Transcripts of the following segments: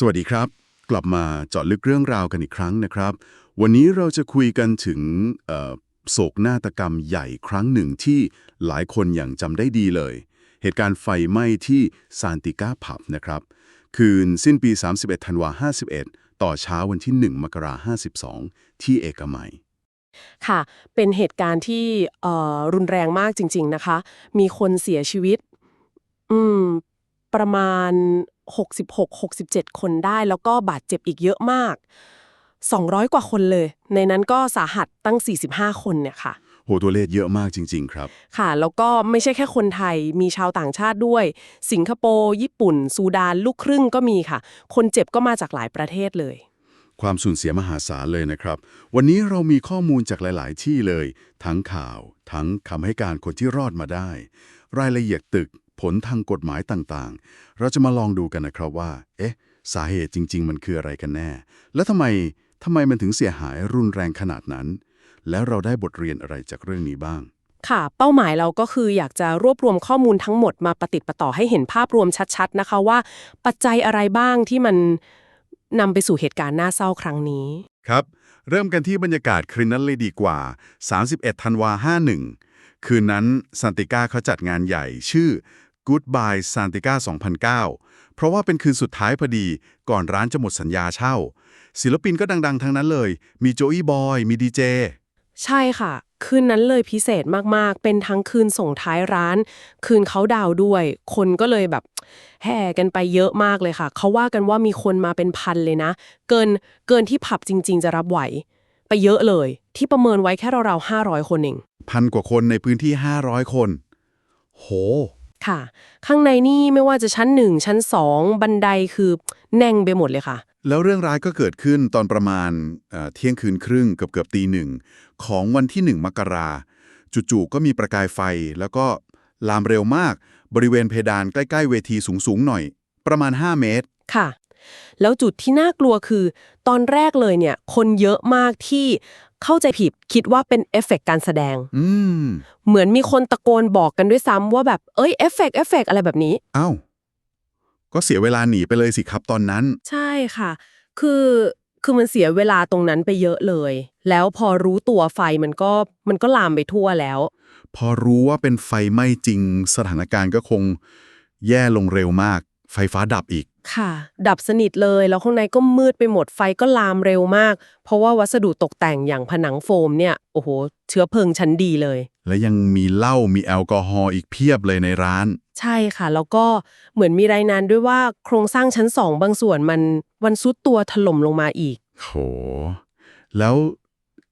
สวัสดีครับ กลับมาเจาะลึกเรื่องราวกันอีกครั้งนะครับ วันนี้เราจะคุยกันถึงโศกนาฏกรรมใหญ่ครั้งหนึ่งที่หลายคนอย่างจำได้ดีเลย เหตุการณ์ไฟไหม้ที่ซานติก้าผับนะครับ คืนสิ้นปี 31 ธันวา 51 ต่อเช้าวันที่ 1 มกราคม52 ที่เอกมัยค่ะ เป็นเหตุการณ์ที่รุนแรงมากจริง ๆนะคะ มีคนเสียชีวิต อืม ประมาณ 66-67 คนได้ แล้วก็บาดเจ็บอีกเยอะมาก 200 กว่าคนเลย ในนั้นก็สาหัสตั้ง 45 คนเนี่ยค่ะโหตัวเลขเยอะมากจริง ๆ ครับ ค่ะ แล้วก็ไม่ใช่แค่คนไทยมีชาวต่างชาติด้วย สิงคโปร์ญี่ปุ่น ซูดาน ลูกครึ่งก็มีค่ะ คนเจ็บก็มาจากหลายประเทศเลย ความสูญเสียมหาศาลเลยนะครับ วันนี้เรามีข้อมูลจากหลาย ๆ ที่เลย ทั้งข่าว ทั้งคำให้การคนที่รอดมาได้ รายละเอียดตึก ผลทางกฎหมายต่างๆ เราจะมาลองดูกันนะครับว่า เอ๊ะ สาเหตุจริง ๆ มันคืออะไรกันแน่ และทำไมทำไมมันถึงเสียหายรุนแรงขนาดนั้น แล้วเราได้บทเรียนอะไรจากเรื่องนี้บ้าง ค่ะ เป้าหมายเราก็คืออยากจะรวบรวมข้อมูลทั้งหมดมาประติดประต่อให้เห็นภาพรวมชัด ๆ นะคะว่า ปัจจัยอะไรบ้างที่มันนำไปสู่เหตุการณ์น่าเศร้าครั้งนี้ ครับ เริ่มกันที่บรรยากาศคืนนั้นเลยดีกว่า 31 ธันวา 51 คืนนั้นซันติก้าเขาจัดงานใหญ่ชื่อ Goodbye Santika 2009 เพราะว่าเป็นคืนสุดท้ายพอดี ก่อนร้านจะหมดสัญญาเช่า ศิลปินก็ดังๆ ทั้งนั้นเลย มีโจอี้บอย มีดีเจ ใช่ค่ะ คืนนั้นเลยพิเศษมากๆ เป็นทั้งคืนส่งท้ายร้าน คืนเขาดาวน์ด้วย คนก็เลยแบบแห่กันไปเยอะมากเลยค่ะ เขาว่ากันว่ามีคนมาเป็นพันเลยนะ เกินเกินที่ผับจริง ๆ จะรับไหว ไปเยอะเลย ที่ประเมินไว้แค่ราวๆ500 คนเอง พันกว่าคนในพื้นที่ 500 คน โห ค่ะ ข้างในนี่ไม่ว่าจะชั้นหนึ่งชั้นสองบันไดคือแน่งไปหมดเลยค่ะ แล้วเรื่องร้ายก็เกิดขึ้นตอนประมาณเอ่อเที่ยงคืนครึ่งเกือบเกือบตีหนึ่งของวันที่หนึ่งมกราจู่ๆก็มีประกายไฟ แล้วก็ลามเร็วมาก บริเวณเพดานใกล้ ๆ เวทีสูง ๆ หน่อย ประมาณ 5 เมตร ค่ะ แล้วจุดที่น่ากลัวคือ ตอนแรกเลยเนี่ย คนเยอะมากที่ เข้าใจผิดคิดว่าเป็นเอฟเฟกต์การแสดง อืม เหมือนมีคนตะโกนบอกกันด้วยซ้ำว่าแบบเอ้ยเอฟเฟกต์เอฟเฟกต์อะไรแบบนี้เอ้าก็เสียเวลาหนีไปเลยสิครับตอนนั้น ใช่ค่ะ คือคือมันเสียเวลาตรงนั้นไปเยอะเลย แล้วพอรู้ตัวไฟมันก็มันก็ลามไปทั่วแล้ว พอรู้ว่าเป็นไฟไหม้จริง สถานการณ์ก็คงแย่ลงเร็วมาก ไฟฟ้าดับอีก ค่ะ ดับสนิทเลย แล้วข้างในก็มืดไปหมดไฟก็ลามเร็วมาก เพราะว่าวัสดุตกแต่งอย่างผนังโฟมเนี่ย โอ้โห เชื้อเพลิงชั้นดีเลย และยังมีเหล้ามีแอลกอฮอล์อีกเพียบเลยในร้าน ใช่ค่ะ แล้วก็เหมือนมีรายงานด้วยว่าโครงสร้างชั้นสองบางส่วนมันวันซุดตัวถล่มลงมาอีก โห แล้ว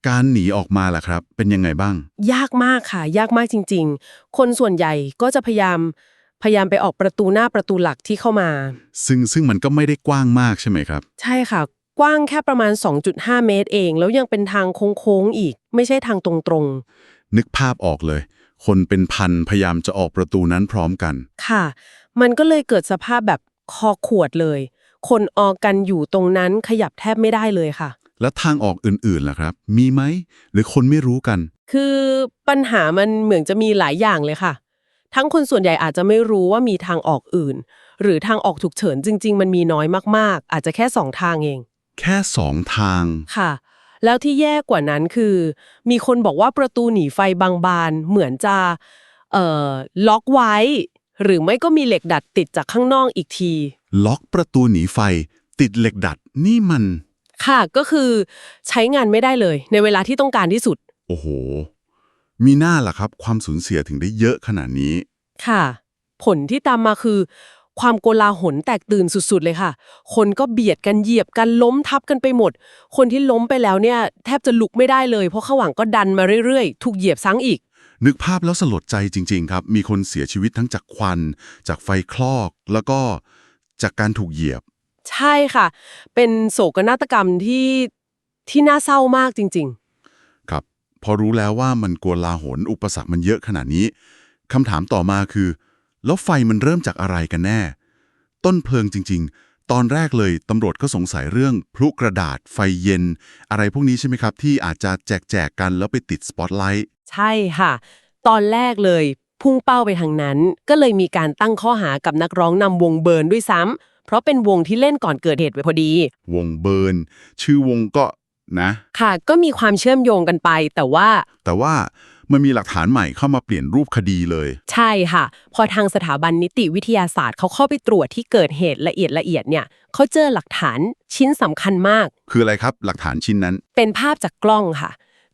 การหนีออกมาล่ะครับ เป็นยังไงบ้าง ยากมากค่ะ ยากมากจริง ๆ คนส่วนใหญ่ก็จะพยายาม พยายามไปออกประตูหน้าประตูหลักที่เข้ามา ซึ่งซึ่งมันก็ไม่ได้กว้างมากใช่ไหมครับ ใช่ค่ะ กว้างแค่ประมาณ 2.5 เมตรเอง แล้วยังเป็นทางโค้งๆอีก ไม่ใช่ทางตรงนึกภาพออกเลย คนเป็นพันพยายามจะออกประตูนั้นพร้อมกันๆค่ะ มันก็เลยเกิดสภาพแบบคอขวดเลย คนออกกันอยู่ตรงนั้นขยับแทบไม่ได้เลยค่ะ แล้วทางออกอื่นๆล่ะครับ มีไหมหรือคนไม่รู้กัน คือปัญหามันเหมือนจะมีหลายอย่างเลยค่ะ ทั้งคนส่วนใหญ่อาจจะไม่รู้ว่ามีทางออกอื่น หรือทางออกฉุกเฉินจริง ๆ มันมีน้อยมากๆ อาจจะแค่สองทางเอง แค่สองทาง ค่ะ แล้วที่แย่กว่านั้นคือ มีคนบอกว่าประตูหนีไฟบางบานเหมือนจะเอ่อล็อกไว้ หรือไม่ก็มีเหล็กดัดติดจากข้างนอกอีกที ล็อกประตูหนีไฟ ติดเหล็กดัดนี่มัน ค่ะก็คือใช้งานไม่ได้เลย ในเวลาที่ต้องการที่สุด โอ้โห มีหน้าล่ะครับ ความสูญเสียถึงได้เยอะขนาดนี้ ค่ะ ผลที่ตามมาคือ ความโกลาหลแตกตื่นสุดๆเลยค่ะ คนก็เบียดกันเหยียบกันล้มทับกันไปหมด คนที่ล้มไปแล้วเนี่ย แทบจะลุกไม่ได้เลย เพราะข้างหลังก็ดันมาเรื่อยๆ ถูกเหยียบซ้ำอีก นึกภาพแล้วสลดใจจริง ๆ ครับ มีคนเสียชีวิตทั้งจากควัน จากไฟคลอก แล้วก็จากการถูกเหยียบ ใช่ค่ะ เป็นโศกนาฏกรรมที่ที่น่าเศร้ามากจริงครับ พอรู้แล้วว่ามันกลาหลอุปสรรคมันเยอะขนาดนี้คำถามต่อมาคือ แล้วไฟมันเริ่มจากอะไรกันแน่ ต้นเพลิงจริง ๆ ตอนแรกเลยตำรวจก็สงสัยเรื่องพลุกระดาษไฟเย็น อะไรพวกนี้ใช่ไหมครับ ที่อาจจะแจกแจกๆกันแล้วไปติดสปอตไลท์ๆใช่ค่ะ ตอนแรกเลย พุ่งเป้าไปทางนั้น ก็เลยมีการตั้งข้อหากับนักร้องนำวงเบิร์นด้วยซ้ำเพราะเป็นวงที่เล่นก่อนเกิดเหตุไว้พอดี วงเบิร์นชื่อวงก็ นะค่ะ ก็มีความเชื่อมโยงกันไป แต่ว่า แต่ว่ามันมีหลักฐานใหม่เข้ามาเปลี่ยนรูปคดีเลย ใช่ค่ะ พอทางสถาบันนิติวิทยาศาสตร์เขาเข้าไปตรวจที่เกิดเหตุละเอียดละเอียดเนี่ยเขาเจอหลักฐานชิ้นสำคัญมาก คืออะไรครับหลักฐานชิ้นนั้น เป็นภาพจากกล้องค่ะ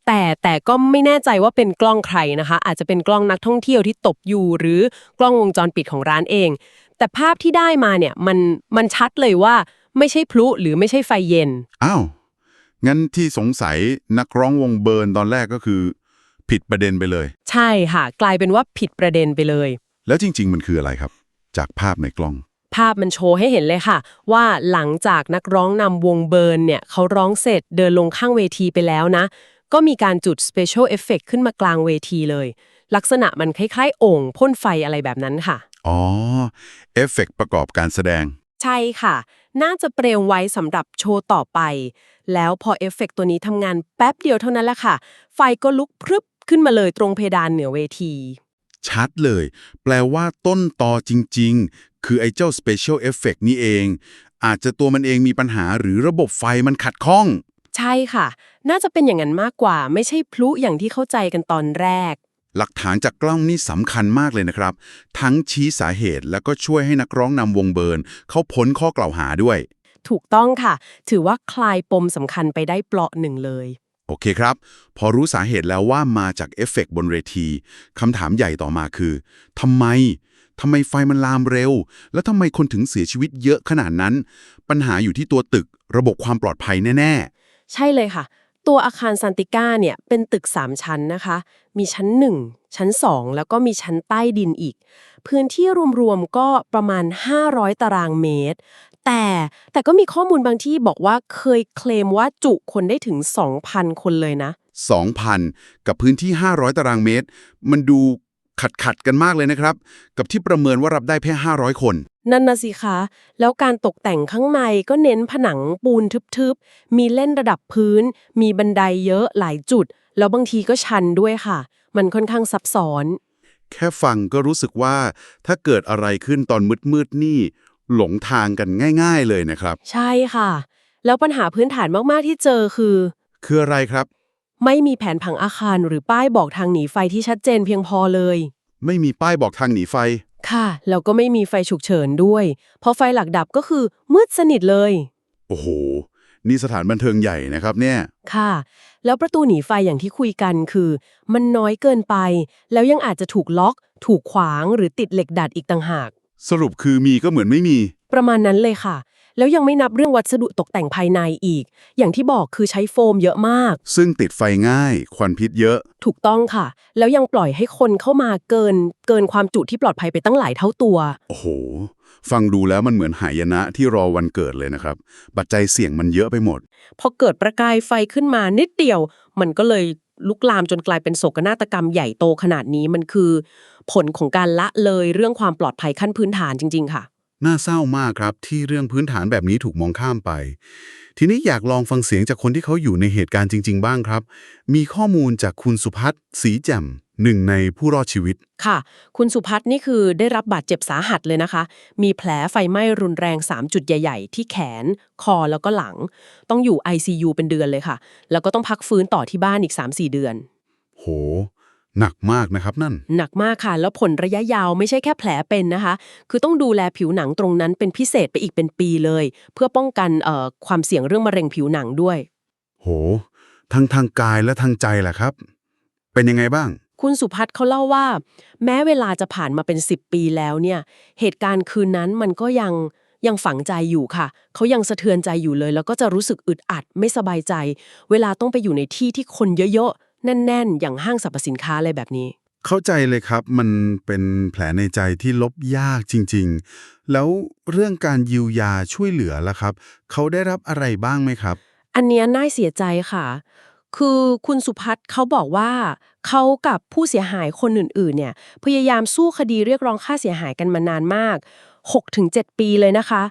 แต่แต่ก็ไม่แน่ใจว่าเป็นกล้องใครนะคะ อาจจะเป็นกล้องนักท่องเที่ยวที่ตบอยู่ หรือกล้องวงจรปิดของร้านเอง แต่ภาพที่ได้มาเนี่ยมันมันชัดเลยว่าไม่ใช่พลุหรือไม่ใช่ไฟเย็น อ้าว งั้นที่สงสัยนักร้องวงเบิร์นตอนแรกก็คือ ผิดประเด็นไปเลย ใช่ค่ะ กลายเป็นว่าผิดประเด็นไปเลย แล้วจริง ๆ มันคืออะไรครับ จากภาพในกล้อง ภาพมันโชว์ให้เห็นเลยค่ะ ว่าหลังจากนักร้องนำวงเบิร์นเนี่ยเขาร้องเสร็จเดินลงข้างเวทีไปแล้วนะ ก็มีการจุด Special Effect ขึ้นมากลางเวทีเลย ลักษณะมันคล้ายๆโอ่งพ่นไฟอะไรแบบนั้นค่ะ อ๋อ เอฟเฟกต์ประกอบการแสดง ใช่ค่ะ น่าจะเตรียมไว้สำหรับโชว์ต่อไป แล้วพอเอฟเฟกต์ตัวนี้ทำงานแป๊บเดียวเท่านั้นแหละค่ะ ไฟก็ลุกพรึบขึ้นมาเลยตรงเพดานเหนือเวที ชัดเลย แปลว่าต้นตอจริง ๆ คือไอ้เจ้า Special Effect นี่เอง อาจจะตัวมันเองมีปัญหาหรือระบบไฟมันขัดข้อง ใช่ค่ะ น่าจะเป็นอย่างนั้นมากกว่า ไม่ใช่พลุอย่างที่เข้าใจกันตอนแรก หลักฐานจากกล้องนี่สำคัญมากเลยนะครับ ทั้งชี้สาเหตุแล้วก็ช่วยให้นักร้องนำวงเบิร์นเขาพ้นข้อกล่าวหาด้วย ถูกต้องค่ะ ถือว่าคลายปมสำคัญไปได้เปลาะหนึ่งเลย โอเคครับ พอรู้สาเหตุแล้วว่ามาจากเอฟเฟกต์บนเวทีคำถามใหญ่ต่อมาคือทำไมทำไมไฟมันลามเร็ว แล้วทำไมคนถึงเสียชีวิตเยอะขนาดนั้น ปัญหาอยู่ที่ตัวตึกระบบความปลอดภัยแน่ใช่เลยค่ะ ตัวอาคารซันติก้าเนี่ยเป็นตึก 3 ชั้นนะคะ มีชั้น 1 ชั้น 2 แล้วก็มีชั้นใต้ดินอีก พื้นที่รวมๆก็ประมาณ 500 ตารางเมตร แต่แต่ก็มีข้อมูลบางที่บอกว่าเคยเคลมว่าจุคนได้ถึง 2,000 คนเลยนะๆ2,000 กับพื้นที่ 500 ตารางเมตร มันดูขัดขัดๆกันมากเลยนะครับ กับที่ประเมินว่ารับได้แค่500 คน นั่นนะสิคะ แล้วการตกแต่งข้างในก็เน้นผนังปูนทึบๆ มีเล่นระดับพื้น มีบันไดเยอะหลายจุด แล้วบางทีก็ชันด้วยค่ะ มันค่อนข้างซับซ้อน แค่ฟังก็รู้สึกว่าถ้าเกิดอะไรขึ้นตอนมืดๆนี่ หลงทางกันง่าย ๆ เลยนะครับ ใช่ค่ะ แล้วปัญหาพื้นฐานมาก ๆ ที่เจอคือ คืออะไรครับ ไม่มีแผนผังอาคารหรือป้ายบอกทางหนีไฟที่ชัดเจนเพียงพอเลย ไม่มีป้ายบอกทางหนีไฟ ค่ะ แล้วก็ไม่มีไฟฉุกเฉินด้วย พอไฟหลักดับก็คือมืดสนิทเลย โอ้โห นี่สถานบันเทิงใหญ่นะครับเนี่ย ค่ะ แล้วประตูหนีไฟอย่างที่คุยกันคือ มันน้อยเกินไป แล้วยังอาจจะถูกล็อก ถูกขวางหรือติดเหล็กดัดอีกต่างหาก สรุปคือมีก็เหมือนไม่มี ประมาณนั้นเลยค่ะ แล้วยังไม่นับเรื่องวัสดุตกแต่งภายในอีก อย่างที่บอกคือใช้โฟมเยอะมาก ซึ่งติดไฟง่าย ควันพิษเยอะ ถูกต้องค่ะ แล้วยังปล่อยให้คนเข้ามาเกิน เกินความจุที่ปลอดภัยไปตั้งหลายเท่าตัว โอ้โห ฟังดูแล้วมันเหมือนหายนะที่รอวันเกิดเลยนะครับ ปัจจัยเสี่ยงมันเยอะไปหมด พอเกิดประกายไฟขึ้นมานิดเดียว มันก็เลยลุกลามจนกลายเป็นโศกนาฏกรรมใหญ่โตขนาดนี้มันคือ ผลของการละเลยเรื่องความปลอดภัยขั้นพื้นฐานจริง ๆ ค่ะ น่าเศร้ามากครับที่เรื่องพื้นฐานแบบนี้ถูกมองข้ามไป ทีนี้อยากลองฟังเสียงจากคนที่เขาอยู่ในเหตุการณ์จริง ๆ บ้างครับ มีข้อมูลจากคุณสุพัฒน์ศรีแจ่ม หนึ่งในผู้รอดชีวิต ค่ะ คุณสุพัฒน์นี่คือได้รับบาดเจ็บสาหัสเลยนะคะ มีแผลไฟไหม้รุนแรง 3 จุดใหญ่ ๆ ที่แขน คอแล้วก็หลัง ต้องอยู่ ICU เป็นเดือนเลยค่ะ แล้วก็ต้องพักฟื้นต่อที่บ้านอีก 3-4 เดือน โห หนักมากนะครับนั่น หนักมากค่ะ แล้วผลระยะยาวไม่ใช่แค่แผลเป็นนะคะ คือต้องดูแลผิวหนังตรงนั้นเป็นพิเศษไปอีกเป็นปีเลย เพื่อป้องกันเอ่อความเสี่ยงเรื่องมะเร็งผิวหนังด้วย โห ทั้งทางกายและทางใจแหละครับ เป็นยังไงบ้าง คุณสุพัฒน์เขาเล่าว่า แม้เวลาจะผ่านมาเป็น 10 ปีแล้วเนี่ย เหตุการณ์คืนนั้นมันก็ยังยังฝังใจอยู่ค่ะ เขายังสะเทือนใจอยู่เลย แล้วก็จะรู้สึกอึดอัดไม่สบายใจ เวลาต้องไปอยู่ในที่ที่คนเยอะๆ แน่น ๆ อย่างห้างสรรพสินค้าอะไรแบบนี้ เข้าใจเลยครับมันเป็นแผลในใจที่ลบยากจริง ๆ แล้วเรื่องการยิวยาช่วยเหลือล่ะครับ เขาได้รับอะไรบ้างไหมครับ อันเนี้ยน่าเสียใจค่ะ คือคุณสุพัฒน์เขาบอกว่า เขากับผู้เสียหายคนอื่นๆ เนี่ยพยายามสู้คดีเรียกร้องค่าเสียหายกันมานานมาก 6-7 ปีเลยนะคะ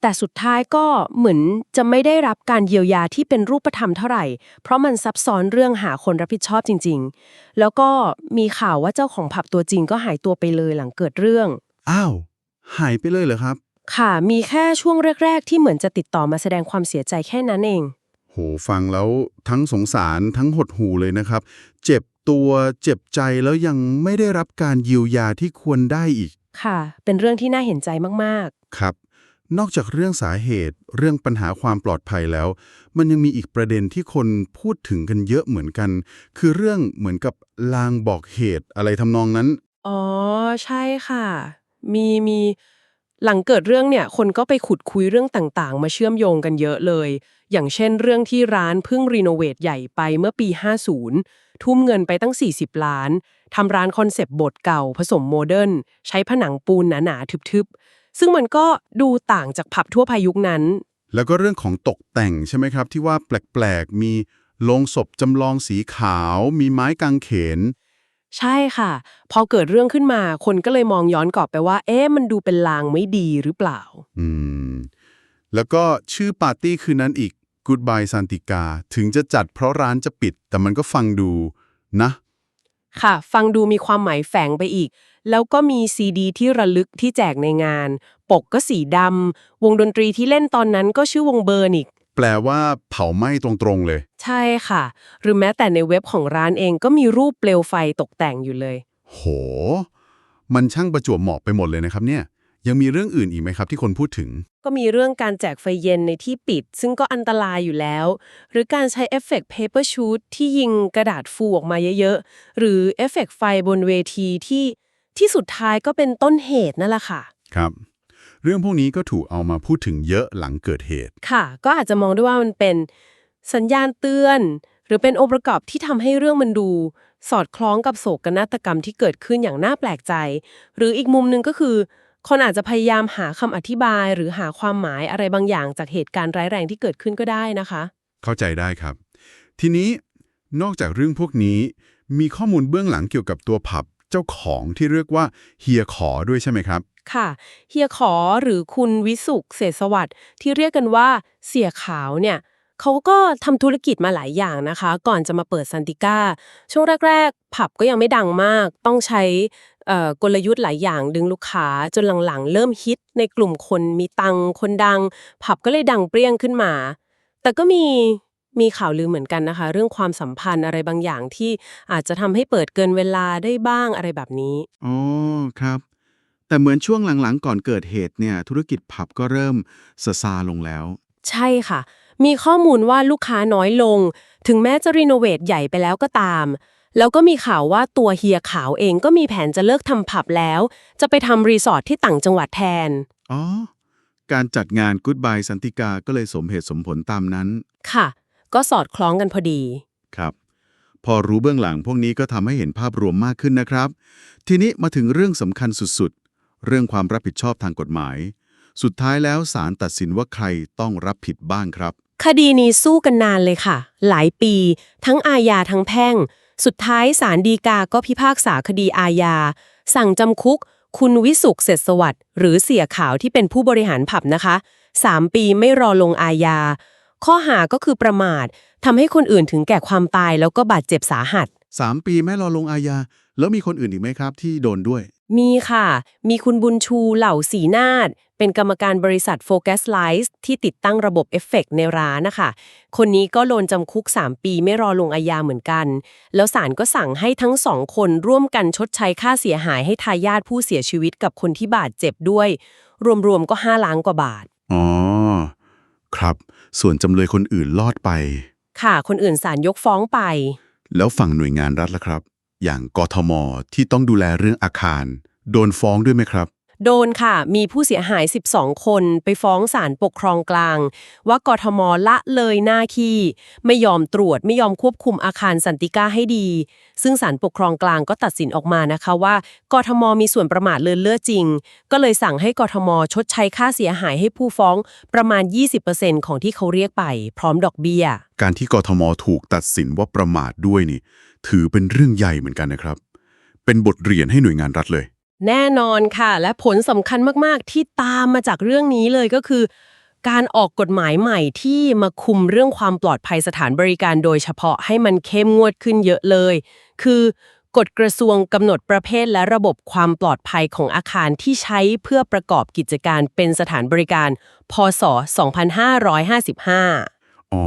แต่สุดท้ายก็เหมือนจะไม่ได้รับการเยียวยาที่เป็นรูปธรรมเท่าไหร่ เพราะมันซับซ้อนเรื่องหาคนรับผิดชอบจริง ๆ แล้วก็มีข่าวว่าเจ้าของผับตัวจริงก็หายตัวไปเลยหลังเกิดเรื่อง อ้าวหายไปเลยเหรอครับ ค่ะมีแค่ช่วงแรก ๆ ที่เหมือนจะติดต่อมาแสดงความเสียใจแค่นั้นเอง โหฟังแล้วทั้งสงสารทั้งหดหูเลยนะครับ เจ็บตัวเจ็บใจแล้วยังไม่ได้รับการเยียวยาที่ควรได้อีก ค่ะ เป็นเรื่องที่น่าเห็นใจมากครับ นอกจากเรื่องสาเหตุ เรื่องปัญหาความปลอดภัยแล้ว มันยังมีอีกประเด็นที่คนพูดถึงกันเยอะเหมือนกัน คือเรื่องเหมือนกับลางบอกเหตุอะไรทำนองนั้นๆอ๋อ ใช่ค่ะ มีมีหลังเกิดเรื่องเนี่ย คนก็ไปขุดคุยเรื่องต่างๆ มาเชื่อมโยงกันเยอะเลย อย่างเช่นเรื่องที่ร้านเพิ่งรีโนเวทใหญ่ไปเมื่อปี 50 ทุ่มเงินไปตั้ง 40 ล้าน ทำร้านคอนเซปต์บทเก่าผสมโมเดิร์นใช้ผนังปูนหนาๆทึบๆ ซึ่งมันก็ดูต่างจากผับทั่วไปยุคนั้น แล้วก็เรื่องของตกแต่งใช่ไหมครับ ที่ว่าแปลกๆ มีโลงศพจำลองสีขาว มีไม้กางเขน ใช่ค่ะ พอเกิดเรื่องขึ้นมาคนก็เลยมองย้อนกลับไปว่า เอ๊ะมันดูเป็นลางไม่ดีหรือเปล่า อืม แล้วก็ชื่อปาร์ตี้คืนนั้นอีก Goodbye Santika ถึงจะจัดเพราะร้านจะปิด แต่มันก็ฟังดูนะ ค่ะ ฟังดูมีความหมายแฝงไปอีก แล้วก็มีซีดีที่ระลึกที่แจกในงาน ปกก็สีดำ วงดนตรีที่เล่นตอนนั้นก็ชื่อวงเบิร์นอีกแปลว่าเผาไหม้ตรงๆเลย ใช่ค่ะ หรือแม้แต่ในเว็บของร้านเองก็มีรูปเปลวไฟตกแต่งอยู่เลย โห มันช่างประจวบเหมาะไปหมดเลยนะครับเนี่ย ยังมีเรื่องอื่นอีกไหมครับที่คนพูดถึง ก็มีเรื่องการแจกไฟเย็นในที่ปิด ซึ่งก็อันตรายอยู่แล้ว หรือการใช้เอฟเฟกต์ paper shoot ที่ยิงกระดาษฟูออกมาเยอะๆ หรือเอฟเฟกต์ไฟบนเวทีที่ที่สุดท้ายก็เป็นต้นเหตุนั่นแหละค่ะ ครับ เรื่องพวกนี้ก็ถูกเอามาพูดถึงเยอะหลังเกิดเหตุ ค่ะ ก็อาจจะมองได้ว่ามันเป็นสัญญาณเตือน หรือเป็นองค์ประกอบที่ทำให้เรื่องมันดู สอดคล้องกับโศกนาฏกรรมที่เกิดขึ้นอย่างน่าแปลกใจ หรืออีกมุมหนึ่งก็คือ คนอาจจะพยายามหาคำอธิบายหรือหาความหมายอะไรบางอย่างจากเหตุการณ์ร้ายแรงที่เกิดขึ้นก็ได้นะคะ เข้าใจได้ครับ ทีนี้นอกจากเรื่องพวกนี้ มีข้อมูลเบื้องหลังเกี่ยวกับตัวผับเจ้าของที่เรียกว่าเฮียขอด้วยใช่ไหมครับ ค่ะเฮียขอหรือคุณวิสุขเศรษฐสวัสดิ์ที่เรียกกันว่าเสียขาวเนี่ยเขาก็ทำธุรกิจมาหลายอย่างนะคะ ก่อนจะมาเปิดซันติก้าช่วงแรก ๆ ผับก็ยังไม่ดังมาก ต้องใช้เอ่อ กลยุทธ์หลายอย่างดึงลูกค้าจนหลังๆ เริ่มฮิตในกลุ่มคนมีตังค์คนดัง ผับก็เลยดังเปรี้ยงขึ้นมา แต่ก็มีมีข่าวลือเหมือนกันนะคะ เรื่องความสัมพันธ์อะไรบางอย่างที่อาจจะทำให้เปิดเกินเวลาได้บ้างอะไรแบบนี้ อ๋อครับ แต่เหมือนช่วงหลังๆ ก่อนเกิดเหตุเนี่ยธุรกิจผับก็เริ่มซาซาลงแล้ว ใช่ค่ะ มีข้อมูลว่าลูกค้าน้อยลง ถึงแม้จะรีโนเวทใหญ่ไปแล้วก็ตาม แล้วก็มีข่าวว่าตัวเฮียขาวเองก็มีแผนจะเลิกทำผับแล้ว จะไปทำรีสอร์ทที่ต่างจังหวัดแทน อ๋อ การจัดงาน Goodbye สันติกาก็เลยสมเหตุสมผลตามนั้น ค่ะ ก็สอดคล้องกันพอดี ครับ พอรู้เบื้องหลังพวกนี้ก็ทำให้เห็นภาพรวมมากขึ้นนะครับ ทีนี้มาถึงเรื่องสำคัญสุดๆ เรื่องความรับผิดชอบทางกฎหมาย สุดท้ายแล้วศาลตัดสินว่าใครต้องรับผิดบ้างครับ คดีนี้สู้กันนานเลยค่ะ หลายปี ทั้งอาญาทั้งแพ่ง สุดท้ายศาลฎีกาก็พิพากษาคดีอาญา สั่งจำคุก คุณวิสุขเสร็จสวัสดิ์หรือเสียขาวที่เป็นผู้บริหารผับนะคะ 3 ปีไม่รอลงอาญา ข้อหาก็คือประมาททำให้คนอื่นถึงแก่ความตายแล้วก็บาดเจ็บสาหัส 3 ปีไม่รอลงอาญาแล้วมีคนอื่นอีกไหมครับที่โดนด้วย มีค่ะ มีคุณบุญชูเหล่าสีนาฏเป็นกรรมการบริษัท Focus Light ที่ติดตั้งระบบเอฟเฟกต์ในร้านนะคะ คนนี้ก็โดนจำคุก 3 ปีไม่รอลงอาญาเหมือนกัน แล้วศาลก็สั่งให้ทั้งสองคนร่วมกันชดใช้ค่าเสียหายให้ทายาทผู้เสียชีวิตกับคนที่บาดเจ็บด้วย รวมๆก็ 5 ล้านกว่าบาท อ๋อ ครับ ส่วนจำเลยคนอื่นรอดไป ค่ะ คนอื่นศาลยกฟ้องไป แล้วฝั่งหน่วยงานรัฐล่ะครับ อย่างกทม ที่ต้องดูแลเรื่องอาคาร โดนฟ้องด้วยไหมครับ โดนค่ะ มีผู้เสียหาย 12 คนไปฟ้องศาลปกครองกลาง ว่ากทมละเลยหน้าที่ ไม่ยอมตรวจไม่ยอมควบคุมอาคารสันติก้าให้ดี ซึ่งศาลปกครองกลางก็ตัดสินออกมานะคะว่ากทมมีส่วนประมาทเลินเล่อจริง ก็เลยสั่งให้กทมชดใช้ค่าเสียหายให้ผู้ฟ้องประมาณ 20%ของที่เขาเรียกไป พร้อมดอกเบี้ย การที่กทมถูกตัดสินว่าประมาทด้วยนี่ ถือเป็นเรื่องใหญ่เหมือนกันนะครับ เป็นบทเรียนให้หน่วยงานรัฐเลย แน่นอนค่ะ และผลสำคัญมากๆ ที่ตามมาจากเรื่องนี้เลยก็คือ การออกกฎหมายใหม่ที่มาคุมเรื่องความปลอดภัยสถานบริการโดยเฉพาะให้มันเข้มงวดขึ้นเยอะเลย คือกกฎกระทรวงกำหนดประเภทและระบบความปลอดภัยของอาคารที่ใช้เพื่อประกอบกิจการเป็นสถานบริการ พศ 2555 อ๋อ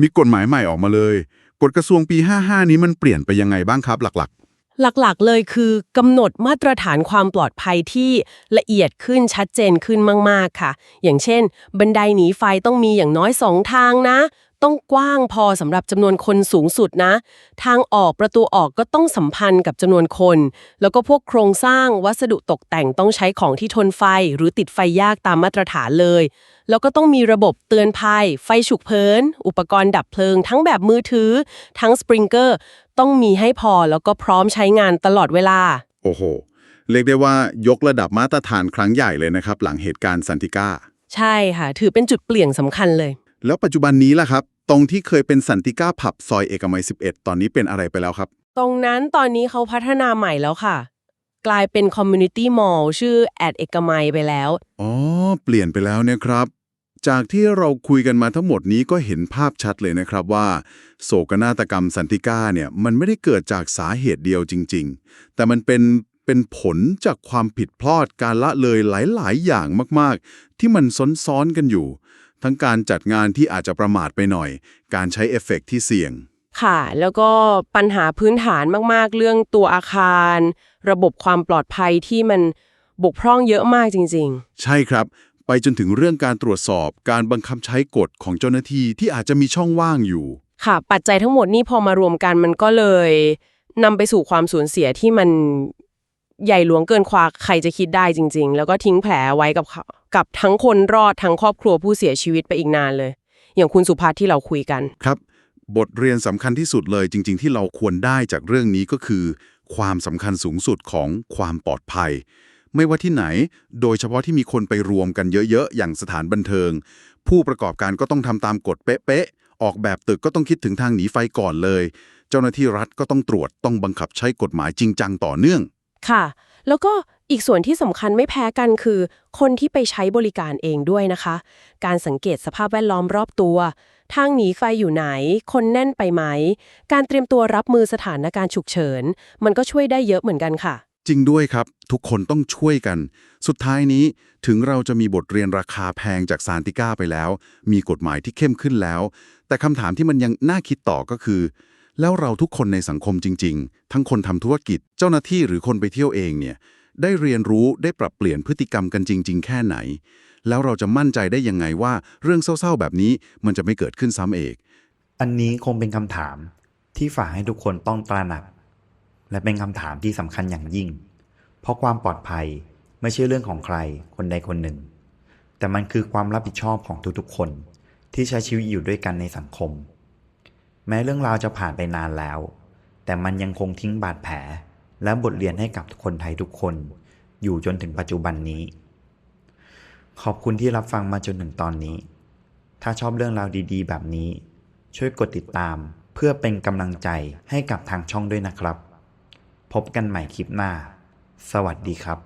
มีกฎหมายใหม่ออกมาเลย กฎกระทรวงปี 55 นี้มันเปลี่ยนไปยังไงบ้างครับหลักหลักๆ เลยคือกำหนดมาตรฐานความปลอดภัยที่ละเอียดขึ้นชัดเจนขึ้นมาก ๆ ค่ะ อย่างเช่น บันไดหนีไฟต้องมีอย่างน้อยสองทางนะ ต้องกว้างพอสำหรับจำนวนคนสูงสุดนะ ทางออกประตูออกก็ต้องสัมพันธ์กับจำนวนคน แล้วก็พวกโครงสร้างวัสดุตกแต่งต้องใช้ของที่ทนไฟ หรือติดไฟยากตามมาตรฐานเลย แล้วก็ต้องมีระบบเตือนภัย ไฟฉุกเฉิน อุปกรณ์ดับเพลิง ทั้งแบบมือถือ ทั้งสปริงเกอร์ ต้องมีให้พอแล้วก็พร้อมใช้งานตลอดเวลาๆโอ้โห เรียกได้ว่ายกระดับมาตรฐานครั้งใหญ่เลยนะครับ หลังเหตุการณ์สันติก้า ใช่ค่ะ ถือเป็นจุดเปลี่ยนสำคัญเลย แล้วปัจจุบันนี้ล่ะครับ ตรงที่เคยเป็นสันติก้าผับซอยเอกมัย 11 ตอนนี้เป็นอะไรไปแล้วครับ ตรงนั้นตอนนี้เขาพัฒนาใหม่แล้วค่ะ กลายเป็นคอมมูนิตี้มอลล์ชื่อแอดเอกมัยไปแล้ว อ๋อ เปลี่ยนไปแล้วเนี่ยครับ จากที่เราคุยกันมาทั้งหมดนี้ก็เห็นภาพชัดเลยนะครับว่า โศกนาฏกรรมสันติก้าเนี่ยมันไม่ได้เกิดจากสาเหตุเดียวจริง ๆ แต่มันเป็นเป็นผลจากความผิดพลาดการละเลยหลาย ๆ อย่างมาก ๆ ที่มันซ้อนๆกันอยู่ ทั้งการจัดงานที่อาจจะประมาทไปหน่อย การใช้เอฟเฟกต์ที่เสี่ยง ค่ะ แล้วก็ปัญหาพื้นฐานมากๆ เรื่องตัวอาคาร ระบบความปลอดภัยที่มันบกพร่องเยอะมากจริงใช่ครับ ไปจนถึงเรื่องการตรวจสอบ การบังคับใช้กฎของเจ้าหน้าที่ที่อาจจะมีช่องว่างอยู่ๆค่ะ ปัจจัยทั้งหมดนี่พอมารวมกันมันก็เลยนำไปสู่ความสูญเสียที่มัน ใหญ่หลวงเกินกว่าใครจะคิดได้จริง ๆ แล้วก็ทิ้งแผลไว้กับเขากับทั้งคนรอดทั้งครอบครัวผู้เสียชีวิตไปอีกนานเลย อย่างคุณสุภัทที่เราคุยกัน ครับ บทเรียนสำคัญที่สุดเลยจริง ๆ ที่เราควรได้จากเรื่องนี้ก็คือ ความสำคัญสูงสุดของความปลอดภัย ไม่ว่าที่ไหน โดยเฉพาะที่มีคนไปรวมกันเยอะ ๆ อย่างสถานบันเทิง ผู้ประกอบการก็ต้องทำตามกฎเป๊ะๆออกแบบตึกก็ต้องคิดถึงทางหนีไฟก่อนเลย เจ้าหน้าที่รัฐก็ต้องตรวจต้องบังคับใช้กฎหมายจริงจังต่อเนื่อง ค่ะ แล้วก็อีกส่วนที่สำคัญไม่แพ้กันคือ คนที่ไปใช้บริการเองด้วยนะคะ การสังเกตสภาพแวดล้อมรอบตัว ทางหนีไฟอยู่ไหน คนแน่นไปไหม การเตรียมตัวรับมือสถานการณ์ฉุกเฉิน มันก็ช่วยได้เยอะเหมือนกันค่ะ จริงด้วยครับ ทุกคนต้องช่วยกัน สุดท้ายนี้ถึงเราจะมีบทเรียนราคาแพงจากซานติก้าไปแล้ว มีกฎหมายที่เข้มขึ้นแล้ว แต่คำถามที่มันยังน่าคิดต่อก็คือ แล้วเราทุกคนในสังคมจริง ๆ ทั้งคนทำธุรกิจ เจ้าหน้าที่หรือคนไปเที่ยวเองเนี่ย ได้เรียนรู้ได้ปรับเปลี่ยนพฤติกรรมกันจริง ๆ แค่ไหน แล้วเราจะมั่นใจได้ยังไงว่าเรื่องเศร้าๆแบบนี้มันจะไม่เกิดขึ้นซ้ำเอง อันนี้คงเป็นคำถามที่ฝากให้ทุกคนต้องตระหนัก และเป็นคำถามที่สำคัญอย่างยิ่ง เพราะความปลอดภัยไม่ใช่เรื่องของใครคนใดคนหนึ่ง แต่มันคือความรับผิดชอบของทุกๆคนที่ใช้ชีวิตอยู่ด้วยกันในสังคม แม้เรื่องราวจะผ่านไปนานแล้ว แต่มันยังคงทิ้งบาดแผล และบทเรียนให้กับคนไทยทุกคน อยู่จนถึงปัจจุบันนี้ ขอบคุณที่รับฟังมาจนถึงตอนนี้ ถ้าชอบเรื่องราวดีๆ แบบนี้ ช่วยกดติดตามเพื่อเป็นกำลังใจให้กับทางช่องด้วยนะครับ พบกันใหม่คลิปหน้า สวัสดีครับ